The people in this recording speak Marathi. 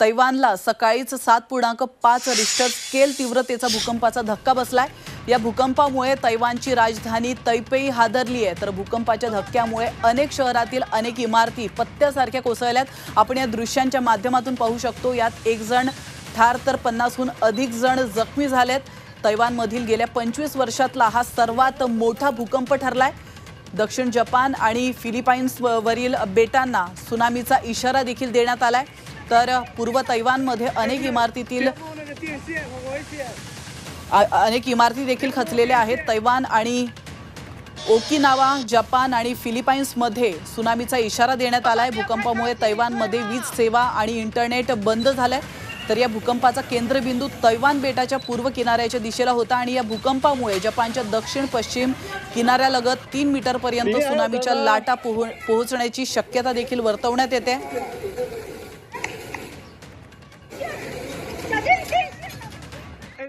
तैवानला सकाळीच सात पूर्णांक पाच रिस्टर स्केल तीव्रतेचा भूकंपाचा धक्का बसलाय. या भूकंपामुळे तैवानची राजधानी तैपेई हादरली आहे. तर भूकंपाच्या धक्क्यामुळे अनेक शहरातील अनेक इमारती पत्त्यासारख्या कोसळल्यात. आपण या दृश्यांच्या माध्यमातून पाहू शकतो यात एक जण ठार तर पन्नासहून अधिक जण जखमी झालेत. तैवानमधील गेल्या पंचवीस वर्षातला हा सर्वात मोठा भूकंप ठरलाय. दक्षिण जपान आणि फिलिपाईन्सवरील बेटांना सुनामीचा इशारा देखील देण्यात आलाय. तर पूर्व तैवानमध्ये अनेक इमारतीतील अनेक इमारती देखील खचलेल्या आहेत. तैवान आणि ओकिनावा जपान आणि फिलिपाईन्समध्ये सुनामीचा इशारा देण्यात आला आहे भूकंपामुळे तैवानमध्ये वीज सेवा आणि इंटरनेट बंद झालं आहे तर या भूकंपाचा केंद्रबिंदू तैवान बेटाच्या पूर्व किनाऱ्याच्या दिशेला होता आणि या भूकंपामुळे जपानच्या दक्षिण पश्चिम किनाऱ्यालगत तीन मीटरपर्यंत सुनामीच्या लाटा पोहोचण्याची शक्यता देखील वर्तवण्यात येते.